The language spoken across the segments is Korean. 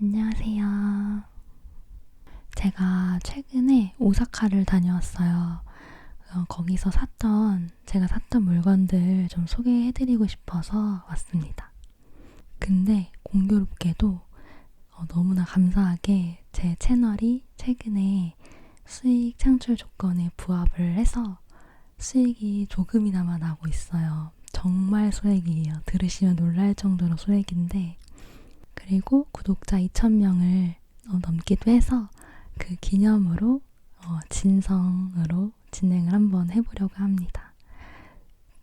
안녕하세요. 제가 최근에 오사카를 다녀왔어요. 어, 거기서 샀던, 제가 샀던 물건들 좀 소개해드리고 싶어서 왔습니다. 근데 공교롭게도 어, 너무나 감사하게 제 채널이 최근에 수익 창출 조건에 부합을 해서 수익이 조금이나마 나고 있어요. 정말 소액이에요. 들으시면 놀랄 정도로 소액인데, 그리고 구독자 2,000명을 어, 넘기도 해서 그 기념으로 어, 진성으로 진행을 한번 해보려고 합니다.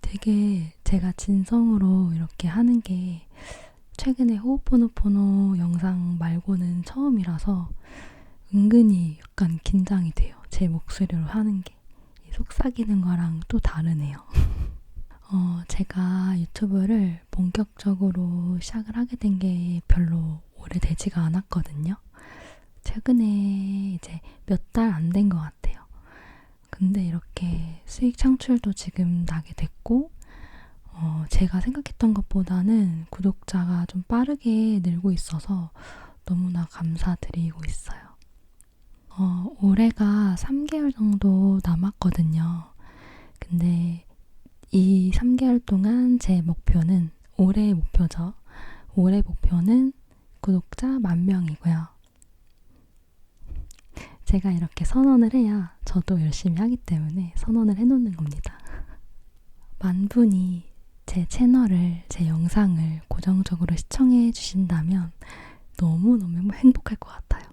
되게 제가 진성으로 이렇게 하는 게 최근에 호흡포노포노 영상 말고는 처음이라서 은근히 약간 긴장이 돼요. 제 목소리로 하는 게. 속삭이는 거랑 또 다르네요. 어, 제가 유튜브를 본격적으로 시작을 하게 된 게 별로 오래되지가 않았거든요. 최근에 이제 몇 달 안 된 것 같아요. 근데 이렇게 수익 창출도 지금 나게 됐고, 어, 제가 생각했던 것보다는 구독자가 좀 빠르게 늘고 있어서 너무나 감사드리고 있어요. 어, 올해가 3개월 정도 남았거든요. 근데 이 3개월 동안 제 목표는 올해의 목표죠. 올해 목표는 구독자 만 명이고요. 제가 이렇게 선언을 해야 저도 열심히 하기 때문에 선언을 해놓는 겁니다. 만 분이 제 채널을, 제 영상을 고정적으로 시청해 주신다면 너무너무 행복할 것 같아요.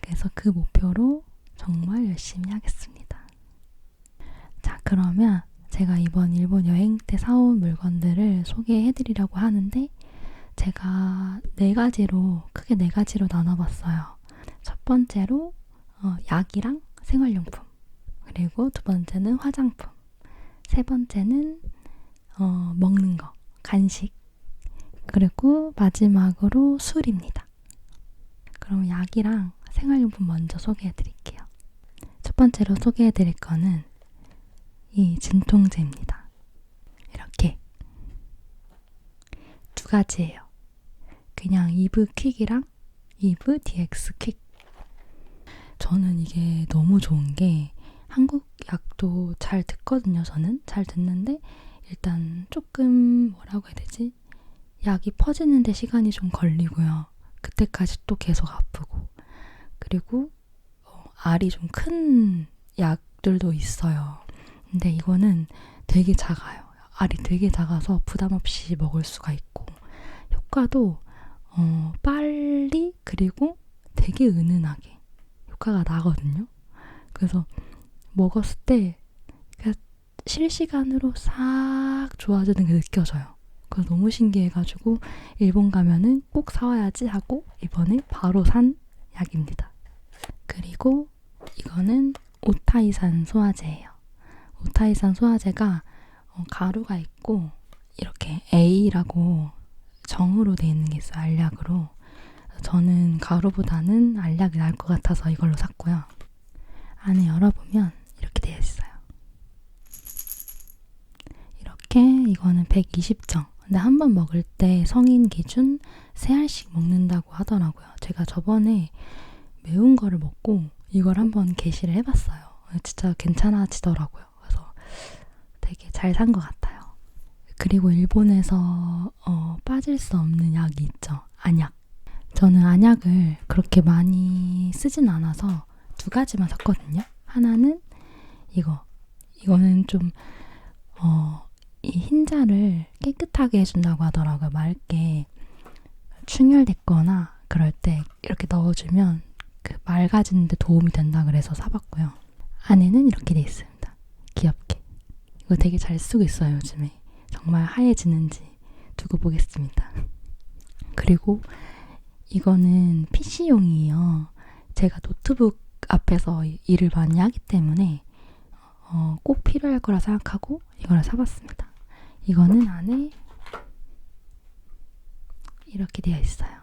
그래서 그 목표로 정말 열심히 하겠습니다. 자, 그러면 제가 이번 일본 여행 때 사온 물건들을 소개해 드리려고 하는데 제가 네 가지로 크게 네 가지로 나눠봤어요. 첫 번째로 어, 약이랑 생활용품 그리고 두 번째는 화장품 세 번째는 어, 먹는 거 간식 그리고 마지막으로 술입니다. 그럼 약이랑 생활용품 먼저 소개해 드릴게요. 첫 번째로 소개해 드릴 거는 이 진통제입니다. 이렇게 두 가지예요. 그냥 이브 퀵이랑 이브 DX 퀵. 저는 이게 너무 좋은 게 한국 약도 잘 듣거든요. 저는 잘 듣는데 일단 조금 뭐라고 해야 되지? 약이 퍼지는데 시간이 좀 걸리고요. 그때까지 또 계속 아프고 그리고 어, 알이 좀 큰 약들도 있어요. 근데 이거는 되게 작아요. 알이 되게 작아서 부담 없이 먹을 수가 있고 효과도 어, 빨리 그리고 되게 은은하게 효과가 나거든요. 그래서 먹었을 때 실시간으로 싹 좋아지는 게 느껴져요. 그래서 너무 신기해가지고 일본 가면은 꼭 사와야지 하고 이번에 바로 산 약입니다. 그리고 이거는 오타이산 소화제예요. 오타이산 소화제가 어, 가루가 있고 이렇게 A라고 정으로 되어 있는 게 있어요. 알약으로. 저는 가루보다는 알약이 나을 것 같아서 이걸로 샀고요. 안에 열어보면 이렇게 되어 있어요. 이렇게 이거는 120정. 근데 한 번 먹을 때 성인 기준 3알씩 먹는다고 하더라고요. 제가 저번에 매운 거를 먹고 이걸 한번 게시를 해봤어요. 진짜 괜찮아지더라고요. 잘 산 것 같아요. 그리고 일본에서 어, 빠질 수 없는 약이 있죠. 안약. 저는 안약을 그렇게 많이 쓰진 않아서 두 가지만 샀거든요. 하나는 이거. 이거는 좀, 어, 이 흰자를 깨끗하게 해준다고 하더라고요. 맑게. 충혈됐거나 그럴 때 이렇게 넣어주면 그 맑아지는데 도움이 된다 그래서 사봤고요. 안에는 이렇게 돼 있습니다. 귀엽게. 이거 되게 잘 쓰고 있어요, 요즘에. 정말 하얘지는지 두고 보겠습니다. 그리고 이거는 PC용이에요. 제가 노트북 앞에서 일을 많이 하기 때문에 어, 꼭 필요할 거라 생각하고 이걸 사봤습니다. 이거는 안에 이렇게 되어 있어요.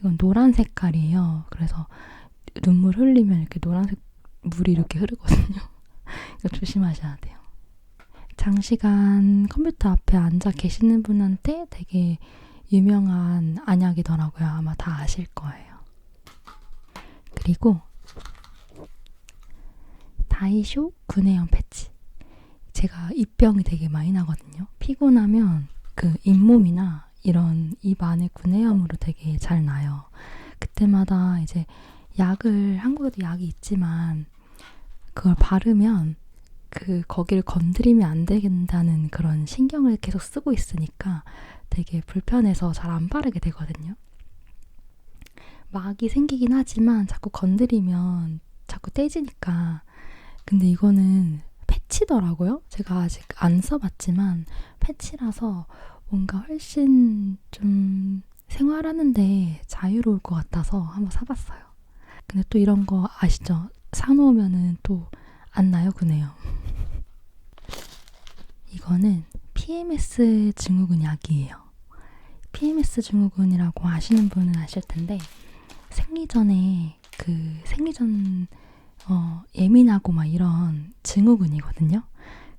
이건 노란 색깔이에요. 그래서 눈물 흘리면 이렇게 노란색 물이 이렇게 흐르거든요. 이거 조심하셔야 돼요. 장시간 컴퓨터 앞에 앉아 계시는 분한테 되게 유명한 안약이더라고요. 아마 다 아실 거예요. 그리고 다이쇼 구내염 패치. 제가 입병이 되게 많이 나거든요. 피곤하면 그 잇몸이나 이런 입 안에 구내염으로 되게 잘 나요. 그때마다 이제 약을 한국에도 약이 있지만 그걸 바르면 그 거기를 건드리면 안 되겠다는 그런 신경을 계속 쓰고 있으니까 되게 불편해서 잘 안 바르게 되거든요. 막이 생기긴 하지만 자꾸 건드리면 자꾸 떼지니까 근데 이거는 패치더라고요. 제가 아직 안 써봤지만 패치라서 뭔가 훨씬 좀 생활하는데 자유로울 것 같아서 한번 사봤어요. 근데 또 이런 거 아시죠? 사놓으면은 또 안 나요, 그네요. 이거는 PMS 증후군 약이에요. PMS 증후군이라고 아시는 분은 아실 텐데 생리 전에 그 생리 전 어, 예민하고 막 이런 증후군이거든요.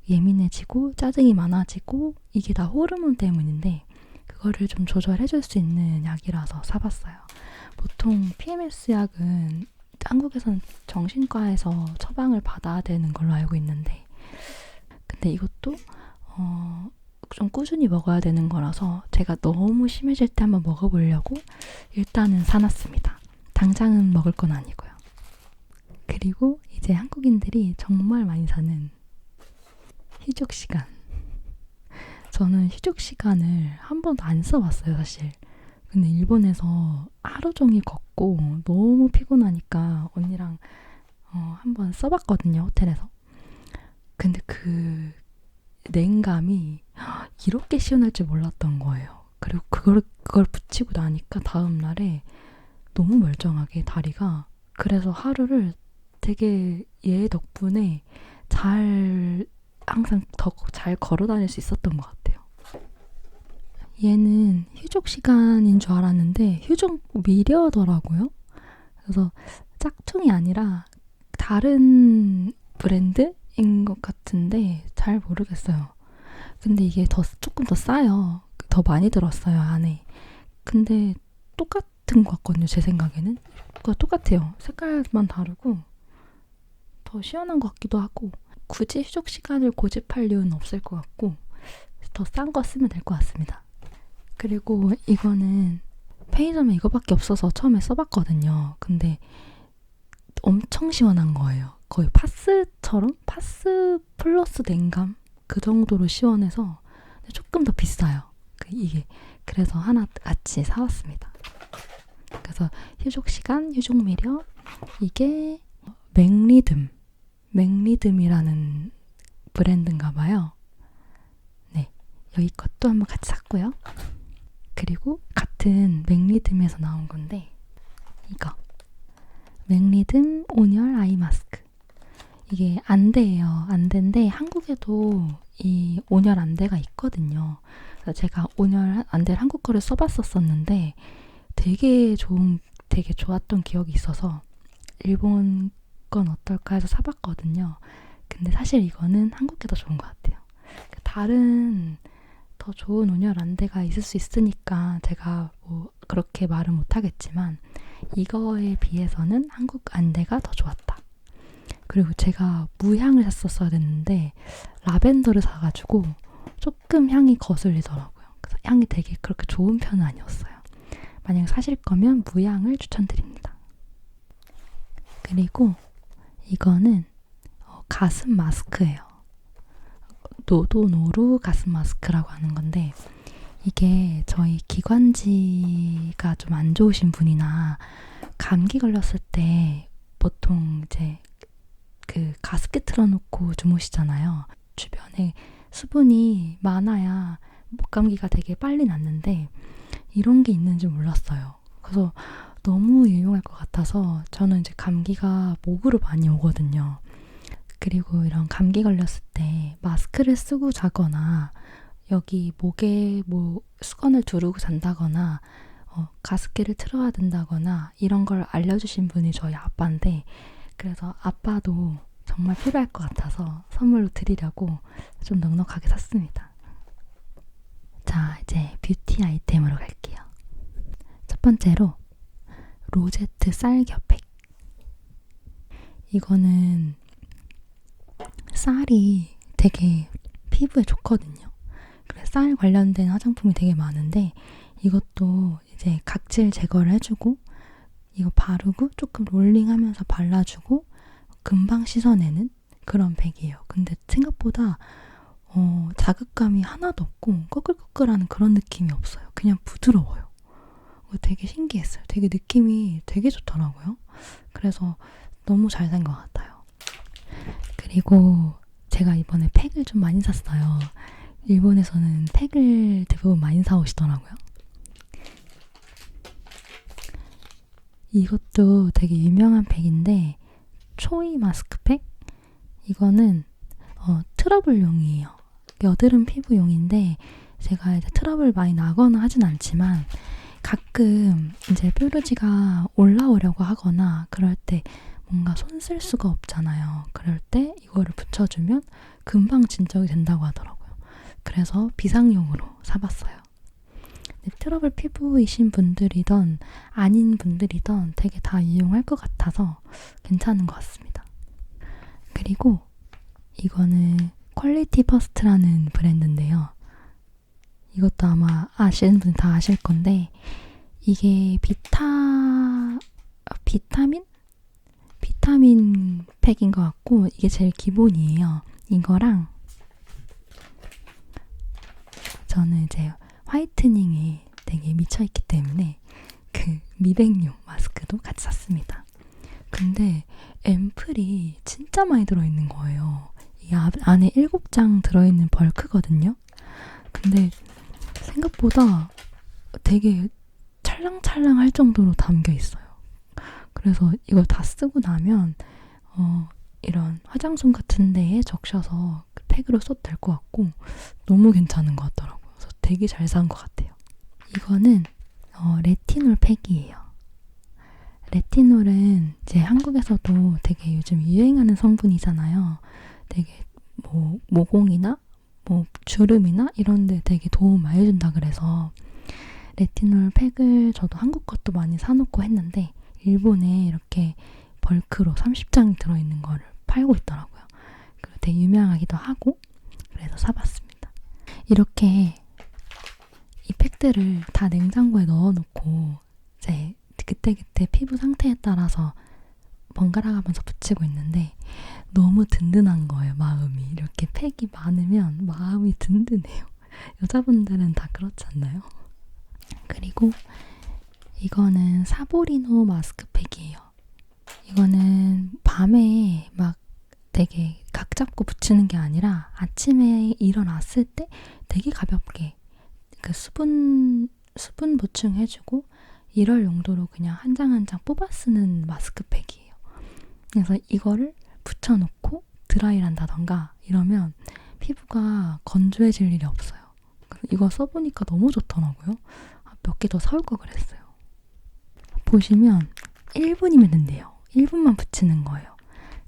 예민해지고 짜증이 많아지고 이게 다 호르몬 때문인데 그거를 좀 조절해 줄 수 있는 약이라서 사봤어요. 보통 PMS 약은 한국에서는 정신과에서 처방을 받아야 되는 걸로 알고 있는데 근데 이것도 어, 좀 꾸준히 먹어야 되는 거라서 제가 너무 심해질 때 한번 먹어보려고 일단은 사놨습니다. 당장은 먹을 건 아니고요. 그리고 이제 한국인들이 정말 많이 사는 휴족 시간. 저는 휴족 시간을 한 번도 안 써봤어요, 사실. 근데 일본에서 하루 종일 걷고 너무 피곤하니까 언니랑 어, 한번 써봤거든요, 호텔에서. 근데 그 냉감이 이렇게 시원할 줄 몰랐던 거예요. 그리고 그걸, 그걸 붙이고 나니까 다음날에 너무 멀쩡하게 다리가 그래서 하루를 되게 얘 덕분에 잘 항상 더 잘 걸어 다닐 수 있었던 것 같아요. 얘는 휴족 시간인 줄 알았는데 휴족 미려더라고요. 그래서 짝퉁이 아니라 다른 브랜드인 것 같은데 잘 모르겠어요. 근데 이게 더 조금 더 싸요. 더 많이 들었어요 안에. 근데 똑같은 것 같거든요 제 생각에는. 그거 똑같아요. 색깔만 다르고 더 시원한 것 같기도 하고 굳이 휴족 시간을 고집할 이유는 없을 것 같고 더 싼 거 쓰면 될 것 같습니다. 그리고 이거는 편의점에 이거밖에 없어서 처음에 써봤거든요. 근데 엄청 시원한 거예요. 거의 파스처럼 파스 플러스 냉감 그 정도로 시원해서 조금 더 비싸요. 그 이게 그래서 하나 같이 사왔습니다. 그래서 휴족 시간, 휴족 매력 이게 맥리듬 맥리듬이라는 브랜드인가 봐요. 네, 여기 것도 한번 같이 샀고요. 그리고 같은 맥리듬에서 나온 건데 이거 맥리듬 온열 아이 마스크 이게 안대예요. 안대인데 한국에도 이 온열 안대가 있거든요. 제가 온열 안대를 한국 거를 써봤었었는데 되게 좋은 되게 좋았던 기억이 있어서 일본 건 어떨까 해서 사봤거든요. 근데 사실 이거는 한국 게 더 좋은 것 같아요. 다른 더 좋은 온열 안대가 있을 수 있으니까 제가 뭐 그렇게 말은 못하겠지만 이거에 비해서는 한국 안대가 더 좋았다. 그리고 제가 무향을 샀었어야 됐는데 라벤더를 사가지고 조금 향이 거슬리더라고요. 그래서 향이 되게 그렇게 좋은 편은 아니었어요. 만약 사실 거면 무향을 추천드립니다. 그리고 이거는 어, 가슴 마스크예요. 노도노루 가슴 마스크라고 하는 건데 이게 저희 기관지가 좀 안 좋으신 분이나 감기 걸렸을 때 보통 이제 그 가습기 틀어놓고 주무시잖아요. 주변에 수분이 많아야 목감기가 되게 빨리 낫는데 이런 게 있는지 몰랐어요. 그래서 너무 유용할 것 같아서 저는 이제 감기가 목으로 많이 오거든요. 그리고 이런 감기 걸렸을 때 마스크를 쓰고 자거나 여기 목에 뭐 수건을 두르고 잔다거나 어, 가습기를 틀어야 된다거나 이런 걸 알려주신 분이 저희 아빠인데 그래서 아빠도 정말 필요할 것 같아서 선물로 드리려고 좀 넉넉하게 샀습니다. 자, 이제 뷰티 아이템으로 갈게요. 첫 번째로 로제트 쌀 겹팩. 이거는 쌀이 되게 피부에 좋거든요. 그래서 쌀 관련된 화장품이 되게 많은데 이것도 이제 각질 제거를 해주고 이거 바르고 조금 롤링하면서 발라주고 금방 씻어내는 그런 팩이에요. 근데 생각보다 어, 자극감이 하나도 없고 꺼끌꺼끌하는 그런 느낌이 없어요. 그냥 부드러워요. 어, 되게 신기했어요. 되게 느낌이 되게 좋더라고요. 그래서 너무 잘산것 같아요. 그리고 제가 이번에 팩을 좀 많이 샀어요. 일본에서는 팩을 대부분 많이 사오시더라고요. 이것도 되게 유명한 팩인데 초이 마스크팩? 이거는 어, 트러블용이에요. 여드름 피부용인데 제가 이제 트러블 많이 나거나 하진 않지만 가끔 이제 뾰루지가 올라오려고 하거나 그럴 때 뭔가 손 쓸 수가 없잖아요. 그럴 때 이거를 붙여주면 금방 진정이 된다고 하더라고요. 그래서 비상용으로 사봤어요. 트러블 피부이신 분들이던 아닌 분들이던 되게 다 이용할 것 같아서 괜찮은 것 같습니다. 그리고 이거는 퀄리티 퍼스트라는 브랜드인데요. 이것도 아마 아시는 분 다 아실 건데 이게 비타 비타민 비타민 팩인 것 같고 이게 제일 기본이에요. 이거랑 저는 이제 화이트닝에 되게 미쳐있기 때문에 그 미백용 마스크도 같이 샀습니다. 근데 앰플이 진짜 많이 들어있는 거예요. 이 안에 7장 들어있는 벌크거든요. 근데 생각보다 되게 찰랑찰랑 할 정도로 담겨 있어요. 그래서 이걸 다 쓰고 나면 어, 이런 화장솜 같은 데에 적셔서 그 팩으로 써도 될 것 같고 너무 괜찮은 것 같더라고요. 그래서 되게 잘 산 것 같아요. 이거는 어, 레티놀 팩이에요. 레티놀은 이제 한국에서도 되게 요즘 유행하는 성분이잖아요. 되게 뭐 모공이나 뭐 주름이나 이런 데 되게 도움 많이 준다 그래서 레티놀 팩을 저도 한국 것도 많이 사놓고 했는데 일본에 이렇게 벌크로 30장이 들어있는 거를 팔고 있더라고요. 그리고 되게 유명하기도 하고 그래서 사봤습니다. 이렇게 이 팩들을 다 냉장고에 넣어놓고 이제 그때그때 피부 상태에 따라서 번갈아 가면서 붙이고 있는데 너무 든든한 거예요, 마음이. 이렇게 팩이 많으면 마음이 든든해요. 여자분들은 다 그렇지 않나요? 그리고 이거는 사보리노 마스크팩이에요. 이거는 밤에 막 되게 각 잡고 붙이는 게 아니라 아침에 일어났을 때 되게 가볍게 그 수분 수분 보충해주고 이럴 용도로 그냥 한 장 한 장 뽑아 쓰는 마스크팩이에요. 그래서 이거를 붙여놓고 드라이를 한다던가 이러면 피부가 건조해질 일이 없어요. 이거 써보니까 너무 좋더라고요. 몇 개 더 사올 걸 그랬어요. 보시면 1분이면 된대요. 1분만 붙이는 거예요.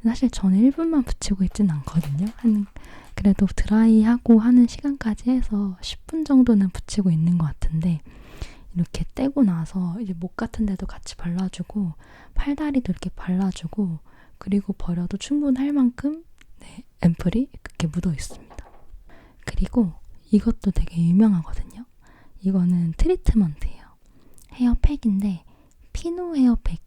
사실 저는 1분만 붙이고 있진 않거든요. 한 그래도 드라이하고 하는 시간까지 해서 10분 정도는 붙이고 있는 것 같은데 이렇게 떼고 나서 이제 목 같은 데도 같이 발라주고 팔다리도 이렇게 발라주고 그리고 버려도 충분할 만큼 네, 앰플이 이렇게 묻어 있습니다. 그리고 이것도 되게 유명하거든요. 이거는 트리트먼트예요. 헤어팩인데 피노 헤어팩.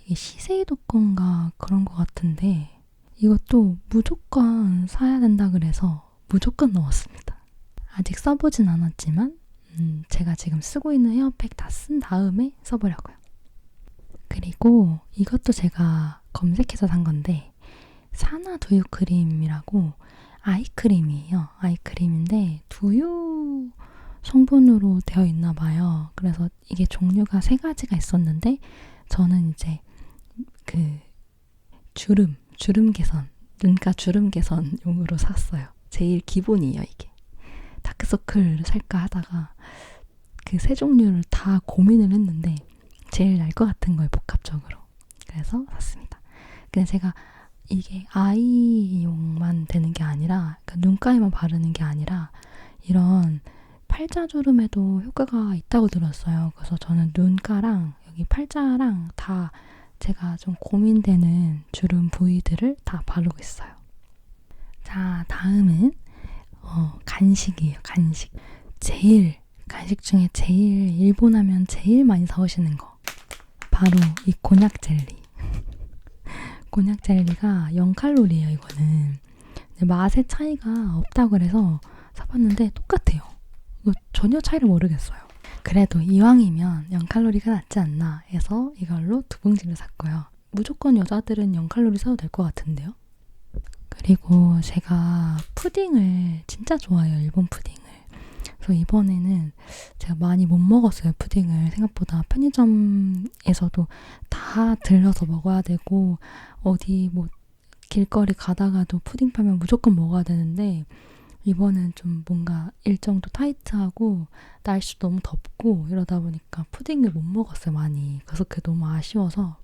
이게 시세이도 건가 그런 것 같은데 이것도 무조건 사야 된다 그래서 무조건 넣었습니다. 아직 써보진 않았지만 음, 제가 지금 쓰고 있는 헤어팩 다 쓴 다음에 써보려고요. 그리고 이것도 제가 검색해서 산 건데 사나 두유 크림이라고 아이크림이에요. 아이크림인데 두유 성분으로 되어 있나 봐요. 그래서 이게 종류가 세 가지가 있었는데 저는 이제 그 주름, 주름 개선, 눈가 주름 개선용으로 샀어요. 제일 기본이에요, 이게. 다크서클 살까 하다가 그 세 종류를 다 고민을 했는데 제일 날 것 같은 걸 복합적으로. 그래서 샀습니다. 근데 제가 이게 아이용만 되는 게 아니라 그러니까 눈가에만 바르는 게 아니라 이런 팔자주름에도 효과가 있다고 들었어요. 그래서 저는 눈가랑 여기 팔자랑 다 제가 좀 고민되는 주름 부위들을 다 바르고 있어요. 자, 다음은 어, 간식이에요. 간식. 제일 간식 중에 제일 일본 하면 제일 많이 사오시는 거 바로 이 곤약 젤리. 곤약 젤리가 0칼로리예요. 이거는 근데 맛의 차이가 없다고 그래서 사봤는데 똑같아요. 전혀 차이를 모르겠어요. 그래도 이왕이면 0칼로리가 낫지 않나 해서 이걸로 두 봉지를 샀고요. 무조건 여자들은 0칼로리 사도 될 것 같은데요. 그리고 제가 푸딩을 진짜 좋아해요. 일본 푸딩을. 그래서 이번에는 제가 많이 못 먹었어요. 푸딩을 생각보다 편의점에서도 다 들려서 먹어야 되고 어디 뭐 길거리 가다가도 푸딩 팔면 무조건 먹어야 되는데 이번엔 좀 뭔가 일정도 타이트하고 날씨도 너무 덥고 이러다 보니까 푸딩을 못 먹었어요 많이. 그래서 그게 너무 아쉬워서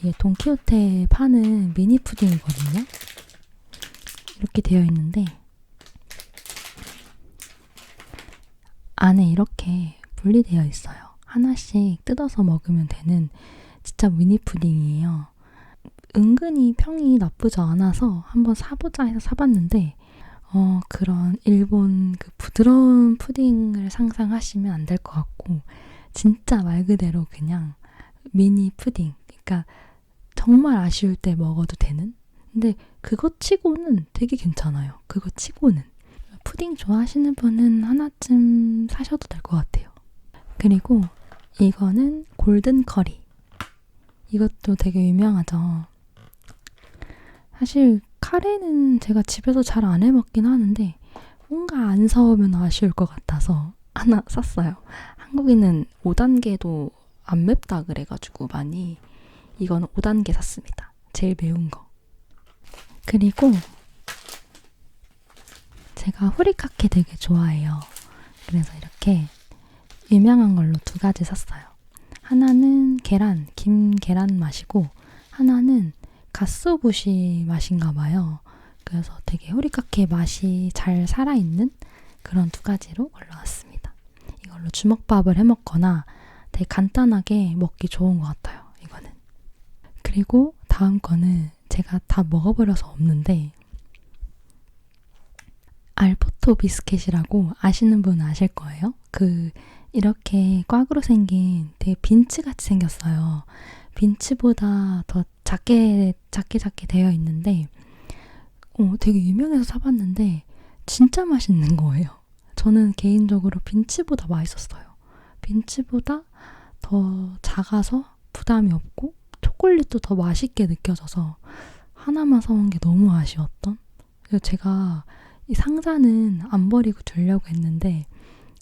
이게 돈키호테에 파는 미니 푸딩이거든요. 이렇게 되어 있는데 안에 이렇게 분리되어 있어요. 하나씩 뜯어서 먹으면 되는 진짜 미니 푸딩이에요. 은근히 평이 나쁘지 않아서 한번 사보자 해서 사봤는데 어, 그런 일본 그 부드러운 푸딩을 상상하시면 안 될 것 같고 진짜 말 그대로 그냥 미니 푸딩. 그러니까 정말 아쉬울 때 먹어도 되는? 근데 그거 치고는 되게 괜찮아요. 그거 치고는. 푸딩 좋아하시는 분은 하나쯤 사셔도 될 것 같아요. 그리고 이거는 골든 커리. 이것도 되게 유명하죠. 사실 카레는 제가 집에서 잘 안 해먹긴 하는데 뭔가 안 사오면 아쉬울 것 같아서 하나 샀어요. 한국인은 5단계도 안 맵다 그래가지고 많이 이거는 5단계 샀습니다. 제일 매운 거. 그리고 제가 후리카케 되게 좋아해요. 그래서 이렇게 유명한 걸로 두 가지 샀어요. 하나는 계란, 김 계란 맛이고 하나는 가스오부시 맛인가 봐요. 그래서 되게 호리카케 맛이 잘 살아있는 그런 두 가지로 골라왔습니다. 이걸로 주먹밥을 해 먹거나 되게 간단하게 먹기 좋은 것 같아요. 이거는. 그리고 다음 거는 제가 다 먹어버려서 없는데 알포토 비스켓이라고 아시는 분은 아실 거예요. 그 이렇게 꽉으로 생긴 되게 빈츠같이 생겼어요. 빈츠보다 더 작게 작게 작게 되어 있는데 어, 되게 유명해서 사봤는데 진짜 맛있는 거예요. 저는 개인적으로 빈츠보다 맛있었어요. 빈츠보다 더 작아서 부담이 없고 초콜릿도 더 맛있게 느껴져서 하나만 사온 게 너무 아쉬웠던. 그래서 제가 이 상자는 안 버리고 두려고 했는데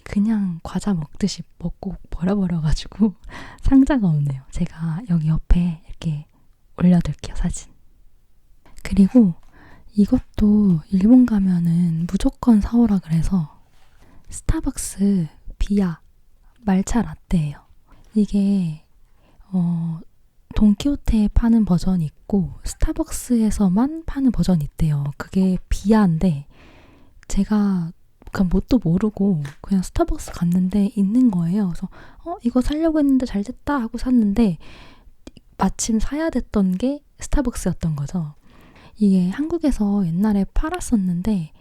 그냥 과자 먹듯이 먹고 버려버려가지고 상자가 없네요. 제가 여기 옆에 이렇게 올려둘게요, 사진. 그리고 이것도 일본 가면은 무조건 사오라 그래서 스타벅스 비아 말차 라떼예요. 이게 어 돈키호테에 파는 버전이 있고 스타벅스에서만 파는 버전이 있대요. 그게 비아인데 제가 그냥 뭣도 모르고 그냥 스타벅스 갔는데 있는 거예요. 그래서 어 이거 살려고 했는데 잘 됐다 하고 샀는데 마침 사야 됐던 게 스타벅스였던 거죠. 이게 한국에서 옛날에 팔았었는데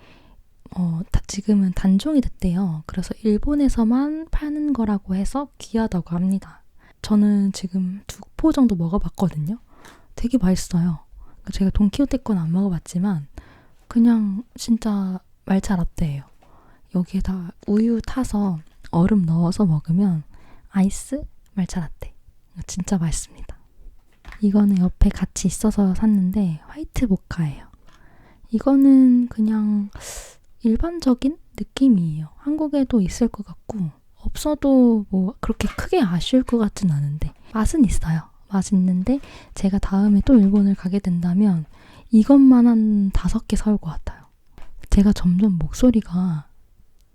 어, 다, 지금은 단종이 됐대요. 그래서 일본에서만 파는 거라고 해서 귀하다고 합니다. 저는 지금 두 포 정도 먹어봤거든요. 되게 맛있어요. 제가 돈키호테 건 안 먹어봤지만 그냥 진짜 말차 라떼예요. 여기에다 우유 타서 얼음 넣어서 먹으면 아이스 말차 라떼. 진짜 맛있습니다. 이거는 옆에 같이 있어서 샀는데 화이트 모카예요. 이거는 그냥 일반적인 느낌이에요. 한국에도 있을 것 같고 없어도 뭐 그렇게 크게 아쉬울 것 같진 않은데 맛은 있어요. 맛있는데 제가 다음에 또 일본을 가게 된다면 이것만 한 다섯 개 사올 것 같아요. 제가 점점 목소리가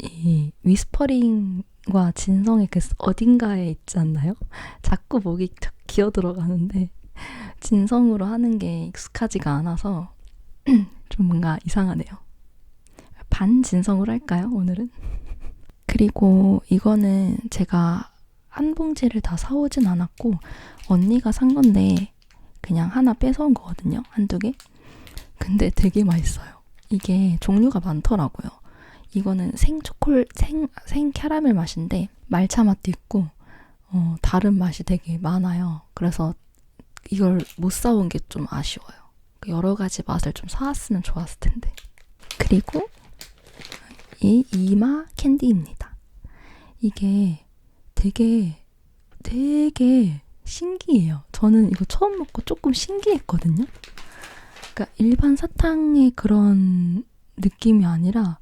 이 위스퍼링과 진성의 그 어딘가에 있지 않나요? 자꾸 목이 기어 들어가는데 진성으로 하는 게 익숙하지가 않아서 좀 뭔가 이상하네요. 반진성으로 할까요, 오늘은? 그리고 이거는 제가 한 봉지를 다 사오진 않았고 언니가 산 건데 그냥 하나 뺏어온 거거든요. 한두 개. 근데 되게 맛있어요. 이게 종류가 많더라고요. 이거는 생 초콜 생, 생 캐러멜 맛인데 말차 맛도 있고 어, 다른 맛이 되게 많아요. 그래서 이걸 못 사온 게 좀 아쉬워요. 그 여러 가지 맛을 좀 사왔으면 좋았을 텐데. 그리고 이 이마 캔디입니다. 이게 되게 되게 신기해요. 저는 이거 처음 먹고 조금 신기했거든요. 그러니까 일반 사탕의 그런 느낌이 아니라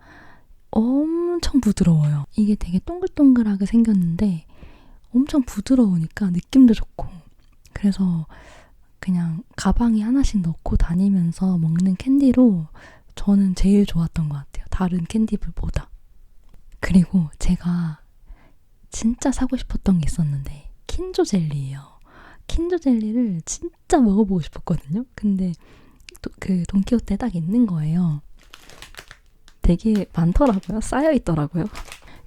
엄청 부드러워요. 이게 되게 동글동글하게 생겼는데 엄청 부드러우니까 느낌도 좋고 그래서 그냥 가방에 하나씩 넣고 다니면서 먹는 캔디로 저는 제일 좋았던 것 같아요. 다른 캔디들보다. 그리고 제가 진짜 사고 싶었던 게 있었는데 킨조 젤리예요. 킨조 젤리를 진짜 먹어보고 싶었거든요. 근데 또그 돈키호테에 딱 있는 거예요. 되게 많더라고요. 쌓여 있더라고요.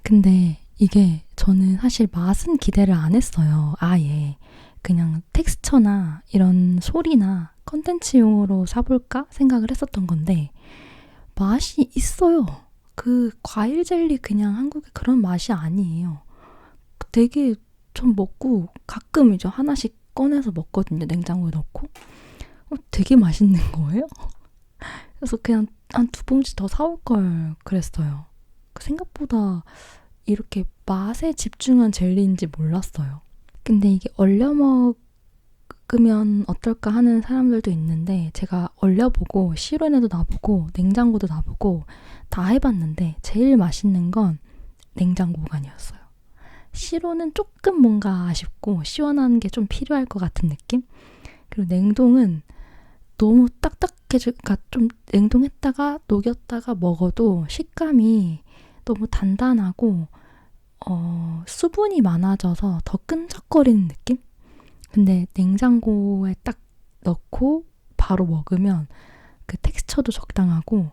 근데 이게 저는 사실 맛은 기대를 안 했어요. 아예. 그냥 텍스처나 이런 소리나 컨텐츠용으로 사볼까 생각을 했었던 건데 맛이 있어요. 그 과일 젤리 그냥 한국의 그런 맛이 아니에요. 되게 좀 먹고 가끔 이제 하나씩 꺼내서 먹거든요. 냉장고에 넣고. 어, 되게 맛있는 거예요. 그래서 그냥 한 두 봉지 더 사올 걸 그랬어요. 그 생각보다 이렇게 맛에 집중한 젤리인지 몰랐어요. 근데 이게 얼려 먹으면 어떨까 하는 사람들도 있는데 제가 얼려보고 실온에도 놔보고 냉장고도 놔보고 다 해봤는데 제일 맛있는 건 냉장고 보관이었어요. 실온은 조금 뭔가 아쉽고 시원한 게 좀 필요할 것 같은 느낌? 그리고 냉동은 너무 딱딱해지니까 좀 냉동했다가 녹였다가 먹어도 식감이 너무 단단하고 어, 수분이 많아져서 더 끈적거리는 느낌? 근데 냉장고에 딱 넣고 바로 먹으면 그 텍스처도 적당하고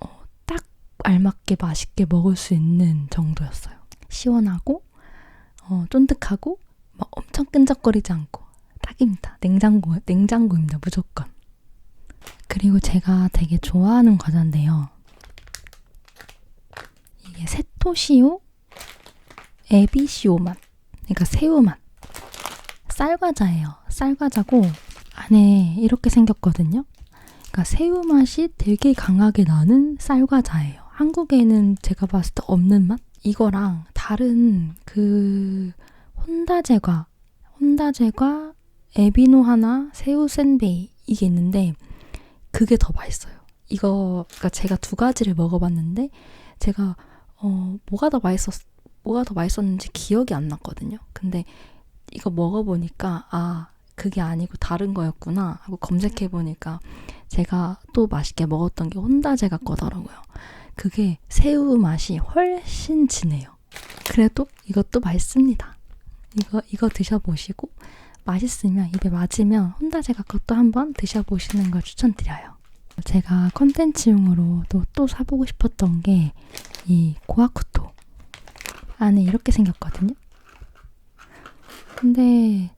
어, 딱 알맞게 맛있게 먹을 수 있는 정도였어요. 시원하고 어, 쫀득하고 막 엄청 끈적거리지 않고 딱입니다. 냉장고 냉장고입니다. 무조건. 그리고 제가 되게 좋아하는 과자인데요. 이게 세토시오 에비시오 맛. 그러니까 새우 맛. 쌀과자예요. 쌀과자고 안에 이렇게 생겼거든요. 그러니까 새우 맛이 되게 강하게 나는 쌀과자예요. 한국에는 제가 봤을 때 없는 맛? 이거랑 다른 그 혼다제과, 혼다제과, 에비노 하나, 새우 샌베이 이게 있는데 그게 더 맛있어요. 이거가 제가 두 가지를 먹어봤는데 제가 어 뭐가 더 맛있었 뭐가 더 맛있었는지 기억이 안 났거든요. 근데 이거 먹어보니까 아 그게 아니고 다른 거였구나 하고 검색해 보니까 제가 또 맛있게 먹었던 게 혼다제가 거더라고요. 그게 새우 맛이 훨씬 진해요. 그래도 이것도 맛있습니다. 이거 이거 드셔보시고 맛있으면 입에 맞으면 혼다제가 것도 한번 드셔보시는 걸 추천드려요. 제가 컨텐츠용으로 또, 또 사보고 싶었던 게 이 고아쿠토 안에 이렇게 생겼거든요. 근데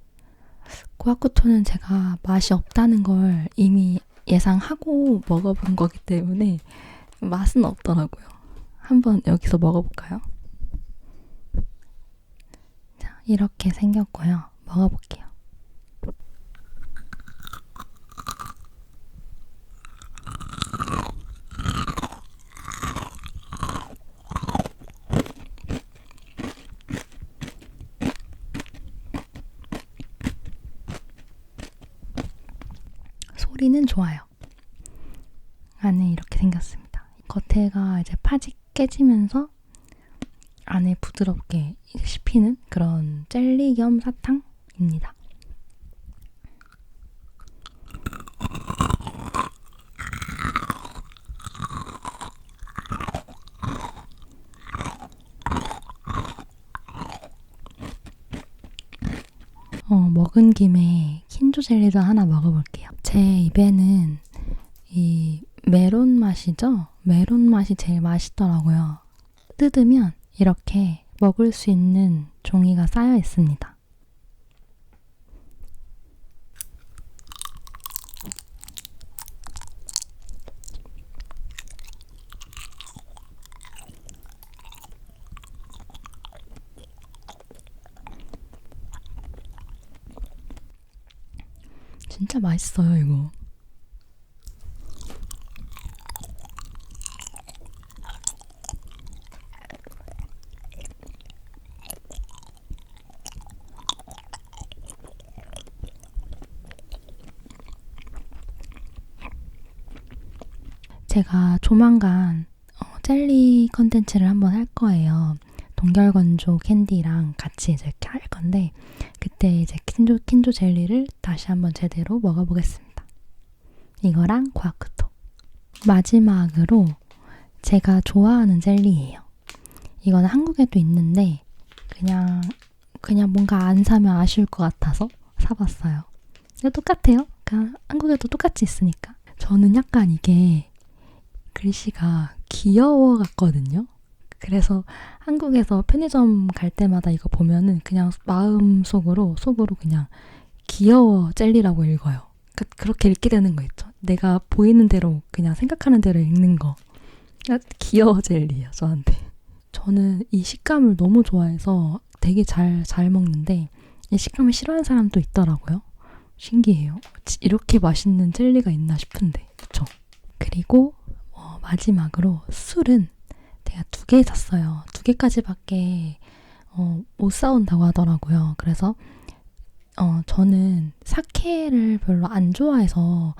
고아쿠토는 제가 맛이 없다는 걸 이미 예상하고 먹어본 거기 때문에 맛은 없더라고요. 한번 여기서 먹어볼까요? 자, 이렇게 생겼고요. 먹어볼게요. 소리는 좋아요. 안에 이렇게 생겼습니다. 겉에가 이제 파지 깨지면서 안에 부드럽게 씹히는 그런 젤리 겸 사탕입니다. 어, 먹은 김에 킨조 젤리도 하나 먹어볼게요. 제 입에는 이 메론 맛이죠? 메론 맛이 제일 맛있더라고요. 뜯으면 이렇게 먹을 수 있는 종이가 쌓여 있습니다. 진짜 맛있어요, 이거. 제가 조만간 어, 젤리 컨텐츠를 한번 할 거예요. 동결건조 캔디랑 같이 이렇게 할 건데 그때 이제 킨조 킨조 젤리를 다시 한번 제대로 먹어보겠습니다. 이거랑 과크토. 마지막으로 제가 좋아하는 젤리예요. 이거는 한국에도 있는데 그냥 그냥 뭔가 안 사면 아쉬울 것 같아서 사봤어요. 똑같아요. 그냥 한국에도 똑같이 있으니까. 저는 약간 이게 글씨가 귀여워 같거든요. 그래서 한국에서 편의점 갈 때마다 이거 보면은 그냥 마음 속으로 속으로 그냥 귀여워 젤리라고 읽어요. 그, 그렇게 읽게 되는 거 있죠. 내가 보이는 대로 그냥 생각하는 대로 읽는 거. 아, 귀여워 젤리예요 저한테. 저는 이 식감을 너무 좋아해서 되게 잘잘 먹는데 이 식감을 싫어하는 사람도 있더라고요. 신기해요. 이렇게 맛있는 젤리가 있나 싶은데, 그쵸? 그리고 어, 마지막으로 술은 제가 두 개 샀어요. 두 개까지밖에 어, 못 사온다고 하더라고요. 그래서 어, 저는 사케를 별로 안 좋아해서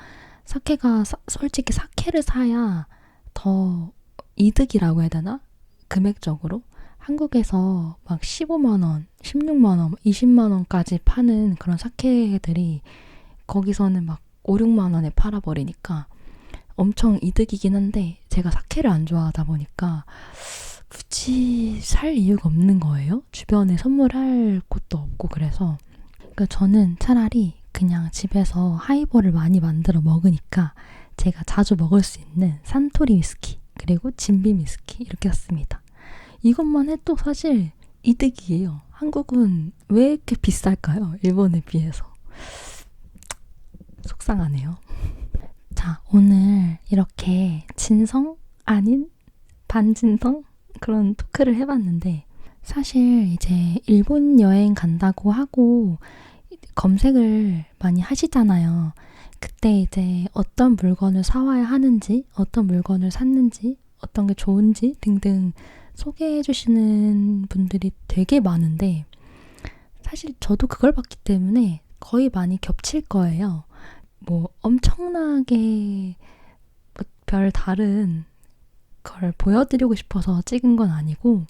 사케가 사, 솔직히 사케를 사야 더 이득이라고 해야 되나? 금액적으로 한국에서 막 15만 원, 16만 원, 20만 원까지 파는 그런 사케들이 거기서는 막 5, 6만 원에 팔아버리니까 엄청 이득이긴 한데 제가 사케를 안 좋아하다 보니까 굳이 살 이유가 없는 거예요. 주변에 선물할 곳도 없고 그래서 그러니까 저는 차라리 그냥 집에서 하이볼을 많이 만들어 먹으니까 제가 자주 먹을 수 있는 산토리 위스키 그리고 진빔 위스키 이렇게 샀습니다. 이것만 해도 사실 이득이에요. 한국은 왜 이렇게 비쌀까요? 일본에 비해서. 속상하네요. 자, 오늘 이렇게 진성 아닌 반진성 그런 토크를 해봤는데 사실 이제 일본 여행 간다고 하고 검색을 많이 하시잖아요. 그때 이제 어떤 물건을 사와야 하는지, 어떤 물건을 샀는지, 어떤 게 좋은지 등등 소개해 주시는 분들이 되게 많은데 사실 저도 그걸 봤기 때문에 거의 많이 겹칠 거예요. 뭐 엄청나게 뭐별 다른 걸 보여드리고 싶어서 찍은 건 아니고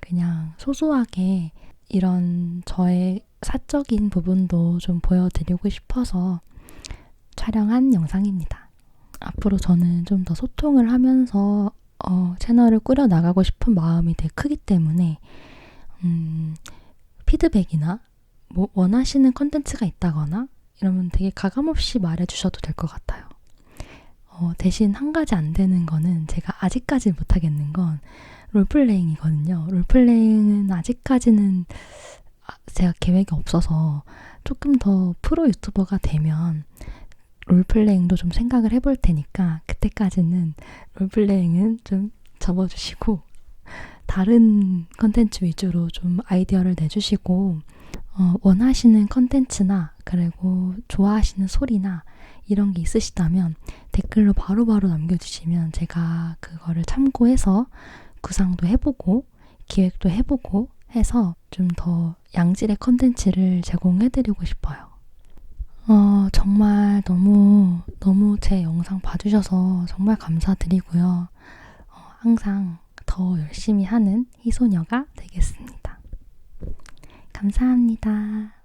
그냥 소소하게 이런 저의 사적인 부분도 좀 보여드리고 싶어서 촬영한 영상입니다. 앞으로 저는 좀 더 소통을 하면서 어, 채널을 꾸려 나가고 싶은 마음이 되게 크기 때문에 음, 피드백이나 뭐 원하시는 컨텐츠가 있다거나 이러면 되게 가감없이 말해주셔도 될 것 같아요. 어, 대신 한 가지 안 되는 거는 제가 아직까지 못하겠는 건 롤플레잉이거든요. 롤플레잉은 아직까지는 아, 제가 계획이 없어서 조금 더 프로 유튜버가 되면 롤플레잉도 좀 생각을 해볼 테니까 그때까지는 롤플레잉은 좀 접어주시고 다른 컨텐츠 위주로 좀 아이디어를 내주시고 어, 원하시는 컨텐츠나 그리고 좋아하시는 소리나 이런 게 있으시다면 댓글로 바로바로 바로 남겨주시면 제가 그거를 참고해서 구상도 해보고 기획도 해보고 해서 좀 더 양질의 컨텐츠를 제공해드리고 싶어요. 어, 정말 너무, 너무 제 영상 봐주셔서 정말 감사드리고요. 어, 항상 더 열심히 하는 희소녀가 되겠습니다. 감사합니다.